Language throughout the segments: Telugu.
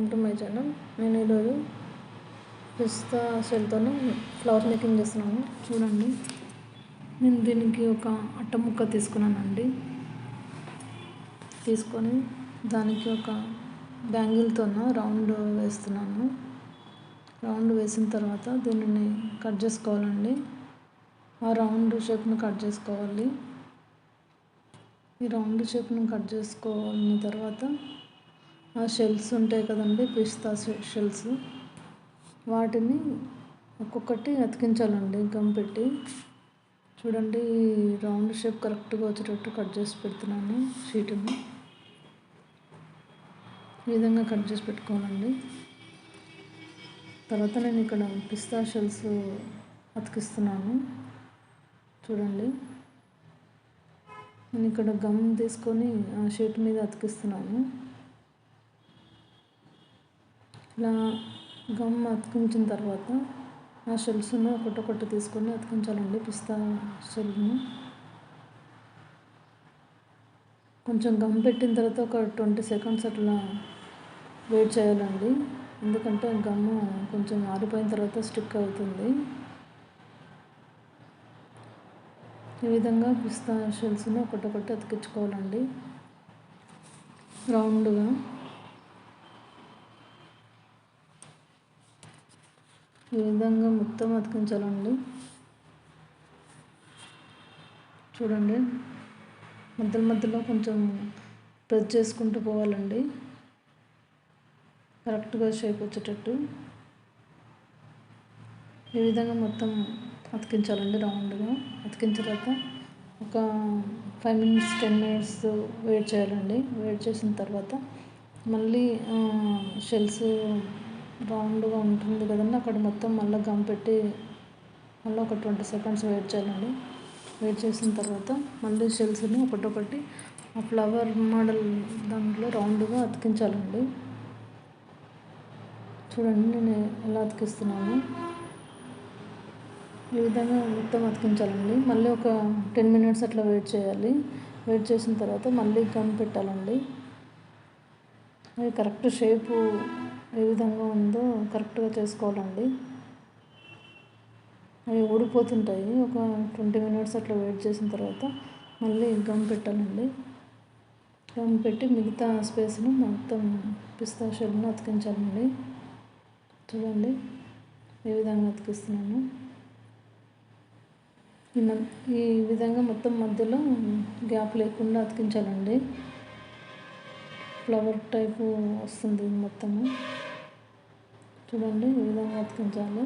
వెల్కమ్ టు మై ఛానల్ నేను ఈరోజు పిస్తా షెల్తో ఫ్లవర్ మేకింగ్ చేస్తున్నాను. చూడండి. నేను దీనికి ఒక అట్ట ముక్క తీసుకున్నానండి. తీసుకొని దానికి ఒక బ్యాంగిల్తో రౌండ్ వేస్తున్నాను. రౌండ్ వేసిన తర్వాత దీనిని కట్ చేసుకోవాలండి. ఆ రౌండ్ షేప్ని కట్ చేసుకోవాలి. ఈ రౌండ్ షేప్ను కట్ చేసుకోవాలని తర్వాత ఆ షెల్స్ ఉంటాయి కదండి పిస్తా షెల్స్. వాటిని ఒక్కొక్కటి అతికించాలండి గమ్ పెట్టి. చూడండి ఈ రౌండ్ షేప్ కరెక్ట్గా వచ్చేటట్టు కట్ చేసి పెడుతున్నాను షీటుని. ఈ విధంగా కట్ చేసి పెట్టుకోవాలండి. తర్వాత నేను ఇక్కడ పిస్తా షెల్స్ అతికిస్తున్నాను. చూడండి. నేను ఇక్కడ గమ్ తీసుకొని ఆ షీట్ మీద అతికిస్తున్నాను. ఇలా గమ్ అతికించిన తర్వాత ఆ షెల్స్ను ఒకటొకటి తీసుకొని అతికించాలండి పిస్తా షెల్ని. కొంచెం గమ్ పెట్టిన తర్వాత ఒక ట్వంటీ సెకండ్స్ అట్లా వెయిట్ చేయాలండి. ఎందుకంటే గమ్ కొంచెం ఆరిపోయిన తర్వాత స్టిక్ అవుతుంది. ఈ విధంగా పిస్తా షెల్స్ని ఒకటొకటి అతికించుకోవాలండి. రౌండ్గా. ఈ విధంగా మొత్తం అతికించాలండి. చూడండి మధ్యలో మధ్యలో కొంచెం ప్రెస్ చేసుకుంటూ పోవాలండి. కరెక్ట్గా షేప్ వచ్చేటట్టు. ఈ విధంగా మొత్తం అతికించాలండి రౌండ్గా అతికించిన తర్వాత ఒక five minutes ten minutes wait చేయాలండి. వెయిట్ చేసిన తర్వాత మళ్ళీ షెల్స్ రౌండ్గా ఉంటుంది కదండి. అక్కడ మొత్తం మళ్ళీ గమ్ పెట్టి మళ్ళీ ఒక ట్వంటీ సెకండ్స్ వెయిట్ చేయాలండి. వెయిట్ చేసిన తర్వాత మళ్ళీ షెల్స్ని ఒకటొకటి ఆ ఫ్లవర్ మోడల్ దాంట్లో రౌండ్గా అతికించాలండి. చూడండి నేను ఎలా అతికిస్తున్నాను. ఈ విధంగా మొత్తం అతికించాలండి. మళ్ళీ ఒక టెన్ మినిట్స్ అట్లా వెయిట్ చేయాలి. వెయిట్ చేసిన తర్వాత మళ్ళీ గమ్ పెట్టాలండి. అది కరెక్ట్ షేపు ఏ విధంగా ఉందో కరెక్ట్గా చేసుకోవాలండి. అవి ఊడిపోతుంటాయి. ఒక ట్వంటీ మినిట్స్ అట్లా వెయిట్ చేసిన తర్వాత మళ్ళీ గమ్ పెట్టాలండి. గమ్ పెట్టి మిగతా స్పేస్ని మొత్తం పిస్తా షెడ్ను అతికించాలండి. చూడండి ఏ విధంగా అతికిస్తున్నాను. ఈ విధంగా మొత్తం మధ్యలో గ్యాప్ లేకుండా అతికించాలండి. ఫ్లవర్ టైపు వస్తుంది మొత్తము. చూడండి ఈ విధంగా అతికించాలి.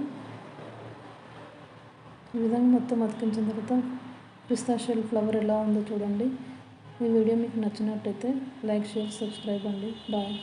ఈ విధంగా మొత్తం అతికించిన తర్వాత పిస్తా షెల్ ఫ్లవర్ ఎలా ఉందో చూడండి. ఈ వీడియో మీకు నచ్చినట్టయితే లైక్ షేర్ సబ్స్క్రైబ్ అండి. బాయ్.